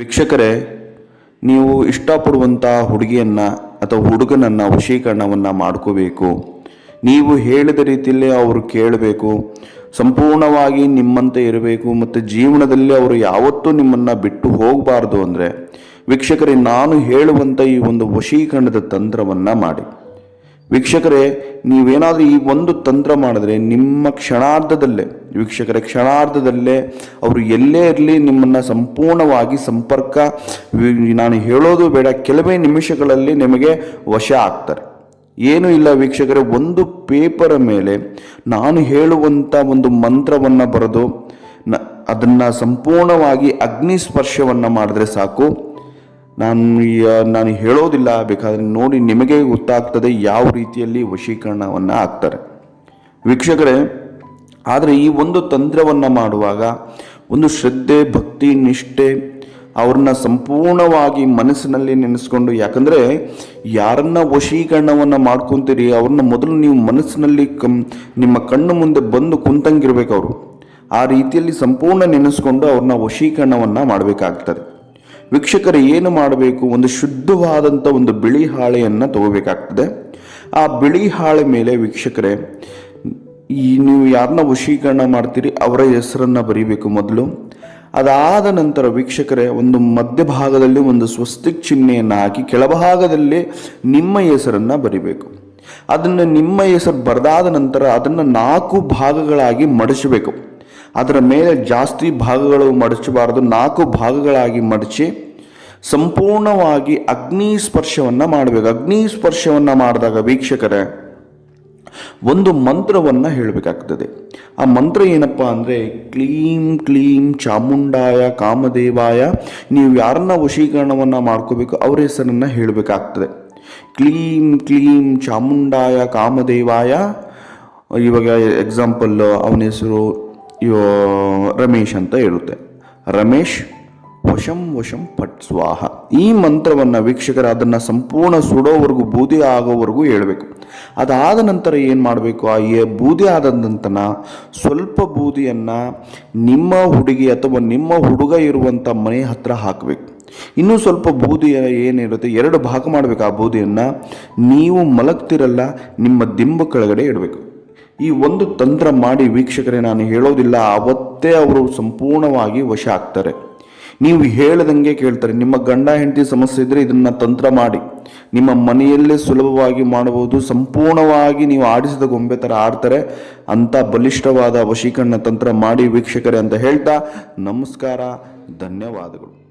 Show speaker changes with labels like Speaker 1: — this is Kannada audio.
Speaker 1: ವೀಕ್ಷಕರೇ, ನೀವು ಇಷ್ಟಪಡುವಂಥ ಹುಡುಗಿಯನ್ನು ಅಥವಾ ಹುಡುಗನನ್ನು ವಶೀಕರಣವನ್ನು ಮಾಡ್ಕೋಬೇಕು. ನೀವು ಹೇಳಿದ ರೀತಿಯಲ್ಲಿ ಅವರು ಕೇಳಬೇಕು, ಸಂಪೂರ್ಣವಾಗಿ ನಿಮ್ಮಂತೆ ಇರಬೇಕು ಮತ್ತು ಜೀವನದಲ್ಲಿ ಅವರು ಯಾವತ್ತೂ ನಿಮ್ಮನ್ನು ಬಿಟ್ಟು ಹೋಗಬಾರ್ದು ಅಂದರೆ ವೀಕ್ಷಕರೇ, ನಾನು ಹೇಳುವಂಥ ಈ ಒಂದು ವಶೀಕರಣದ ತಂತ್ರವನ್ನು ಮಾಡಿ. ವೀಕ್ಷಕರೇ, ನೀವೇನಾದರೂ ಈ ಒಂದು ತಂತ್ರ ಮಾಡಿದ್ರೆ ನಿಮ್ಮ ಕ್ಷಣಾರ್ಧದಲ್ಲೇ, ವೀಕ್ಷಕರೇ, ಕ್ಷಣಾರ್ಧದಲ್ಲೇ ಅವರು ಎಲ್ಲೇ ಇರಲಿ, ನಿಮ್ಮನ್ನು ಸಂಪೂರ್ಣವಾಗಿ ಸಂಪರ್ಕ ನಾನು ಹೇಳೋದು ಬೇಡ, ಕೆಲವೇ ನಿಮಿಷಗಳಲ್ಲಿ ನಿಮಗೆ ವಶ ಆಗ್ತಾರೆ. ಏನು ಇಲ್ಲ ವೀಕ್ಷಕರೇ, ಒಂದು ಪೇಪರ ಮೇಲೆ ನಾನು ಹೇಳುವಂಥ ಒಂದು ಮಂತ್ರವನ್ನು ಬರೆದು, ನ, ಅದನ್ನು ಸಂಪೂರ್ಣವಾಗಿ ಅಗ್ನಿ ಸ್ಪರ್ಶವನ್ನು ಮಾಡಿದ್ರೆ ಸಾಕು. ನಾನು ನಾನು ಹೇಳೋದಿಲ್ಲ ಬೇಕಾದರೆ ನೋಡಿ ನಿಮಗೆ ಗೊತ್ತಾಗ್ತದೆ ಯಾವ ರೀತಿಯಲ್ಲಿ ವಶೀಕರಣವನ್ನು ಆಗ್ತಾರೆ. ವೀಕ್ಷಕರೇ, ಆದರೆ ಈ ಒಂದು ತಂತ್ರವನ್ನು ಮಾಡುವಾಗ ಒಂದು ಶ್ರದ್ಧೆ, ಭಕ್ತಿ, ನಿಷ್ಠೆ ಅವ್ರನ್ನ ಸಂಪೂರ್ಣವಾಗಿ ಮನಸ್ಸಿನಲ್ಲಿ ನೆನೆಸ್ಕೊಂಡು, ಯಾಕಂದರೆ ಯಾರನ್ನ ವಶೀಕರಣವನ್ನು ಮಾಡ್ಕೊತೀರಿ, ಅವ್ರನ್ನ ಮೊದಲು ನೀವು ಮನಸ್ಸಿನಲ್ಲಿ ಕಂ, ನಿಮ್ಮ ಕಣ್ಣು ಮುಂದೆ ಬಂದು ಕುಂತಂಗಿರ್ಬೇಕು ಅವರು. ಆ ರೀತಿಯಲ್ಲಿ ಸಂಪೂರ್ಣ ನೆನೆಸ್ಕೊಂಡು ಅವ್ರನ್ನ ವಶೀಕರಣವನ್ನು ಮಾಡಬೇಕಾಗ್ತದೆ. ವೀಕ್ಷಕರು, ಏನು ಮಾಡಬೇಕು? ಒಂದು ಶುದ್ಧವಾದಂಥ ಒಂದು ಬಿಳಿ ಹಾಳೆಯನ್ನು ತಗೋಬೇಕಾಗ್ತದೆ. ಆ ಬಿಳಿ ಹಾಳೆ ಮೇಲೆ ವೀಕ್ಷಕರೇ, ಈ ನೀವು ಯಾರನ್ನ ವಶೀಕರಣ ಮಾಡ್ತೀರಿ, ಅವರ ಹೆಸರನ್ನು ಬರೀಬೇಕು ಮೊದಲು. ಅದಾದ ನಂತರ ವೀಕ್ಷಕರೇ, ಒಂದು ಮಧ್ಯಭಾಗದಲ್ಲಿ ಒಂದು ಸ್ವಸ್ತಿಕ್ ಚಿಹ್ನೆಯನ್ನು ಹಾಕಿ, ಕೆಳಭಾಗದಲ್ಲಿ ನಿಮ್ಮ ಹೆಸರನ್ನು ಬರಿಬೇಕು. ಅದನ್ನು ನಿಮ್ಮ ಹೆಸರು ಬರೆದಾದ ನಂತರ ಅದನ್ನು ನಾಲ್ಕು ಭಾಗಗಳಾಗಿ ಮಡಚಬೇಕು. ಅದರ ಮೇಲೆ ಜಾಸ್ತಿ ಭಾಗಗಳು ಮಡಚಬಾರದು, ನಾಲ್ಕು ಭಾಗಗಳಾಗಿ ಮಡಚಿ ಸಂಪೂರ್ಣವಾಗಿ ಅಗ್ನಿ ಸ್ಪರ್ಶವನ್ನು ಮಾಡಬೇಕು. ಅಗ್ನಿ ಸ್ಪರ್ಶವನ್ನು ಮಾಡಿದಾಗ ವೀಕ್ಷಕರೇ, ಒಂದು ಮಂತ್ರವನ್ನು ಹೇಳಬೇಕಾಗ್ತದೆ. ಆ ಮಂತ್ರ ಏನಪ್ಪ ಅಂದರೆ, ಕ್ಲೀಂ ಕ್ಲೀಂ ಚಾಮುಂಡಾಯ ಕಾಮದೇವಾಯ, ನೀವು ಯಾರನ್ನ ವಶೀಕರಣವನ್ನು ಮಾಡ್ಕೋಬೇಕು ಅವರ ಹೆಸರನ್ನು ಹೇಳಬೇಕಾಗ್ತದೆ. ಕ್ಲೀಂ ಕ್ಲೀಂ ಚಾಮುಂಡಾಯ ಕಾಮದೇವಾಯ, ಇವಾಗ ಎಕ್ಸಾಂಪಲ್ ಅವನ ಹೆಸರು ಇವ ರಮೇಶ್ ಅಂತ ಇರುತ್ತೆ ರಮೇಶ್, ವಶಂ ವಶಂ ಪಟ್ ಸ್ವಾಹ. ಈ ಮಂತ್ರವನ್ನು ವೀಕ್ಷಕರ ಅದನ್ನು ಸಂಪೂರ್ಣ ಸುಡೋವರೆಗೂ, ಬೂದಿ ಆಗೋವರೆಗೂ ಹೇಳಬೇಕು. ಅದಾದ ನಂತರ ಏನು ಮಾಡಬೇಕು? ಆ ಬೂದಿ ಆದ ನಂತರ ಸ್ವಲ್ಪ ಬೂದಿಯನ್ನು ನಿಮ್ಮ ಹುಡುಗಿ ಅಥವಾ ನಿಮ್ಮ ಹುಡುಗ ಇರುವಂಥ ಮನೆ ಹತ್ರ ಹಾಕಬೇಕು. ಇನ್ನೂ ಸ್ವಲ್ಪ ಬೂದಿ ಏನಿರುತ್ತೆ ಎರಡು ಭಾಗ ಮಾಡಬೇಕು ಆ ಬೂದಿಯನ್ನು. ನೀವು ಮಲಗ್ತಿರಲ್ಲ, ನಿಮ್ಮ ದಿಂಬು ಕೆಳಗಡೆ ಇಡಬೇಕು. ಈ ಒಂದು ತಂತ್ರ ಮಾಡಿ ವೀಕ್ಷಕರೇ, ನಾನು ಹೇಳೋದಿಲ್ಲ, ಅವತ್ತೇ ಅವರು ಸಂಪೂರ್ಣವಾಗಿ ವಶ ಆಗ್ತಾರೆ. ನೀವು ಹೇಳದಂಗೆ ಕೇಳ್ತಾರೆ, ನಿಮ್ಮ ಗಂಡ ಹೆಂಡತಿ ಸಮಸ್ಯೆ ಇದ್ದರೆ ಇದನ್ನ ತಂತ್ರ ಮಾಡಿ. ನಿಮ್ಮ ಮನೆಯಲ್ಲೇ ಸುಲಭವಾಗಿ ಮಾಡಬಹುದು, ಸಂಪೂರ್ಣವಾಗಿ ನೀವು ಆಡಿಸಿದ ಗೊಂಬೆ ಥರ ಆಡ್ತಾರೆ, ಅಂತ ಬಲಿಷ್ಠವಾದ ವಶೀಕರಣ ತಂತ್ರ ಮಾಡಿ ವೀಕ್ಷಕರೇ ಅಂತ ಹೇಳ್ತಾ, ನಮಸ್ಕಾರ, ಧನ್ಯವಾದಗಳು.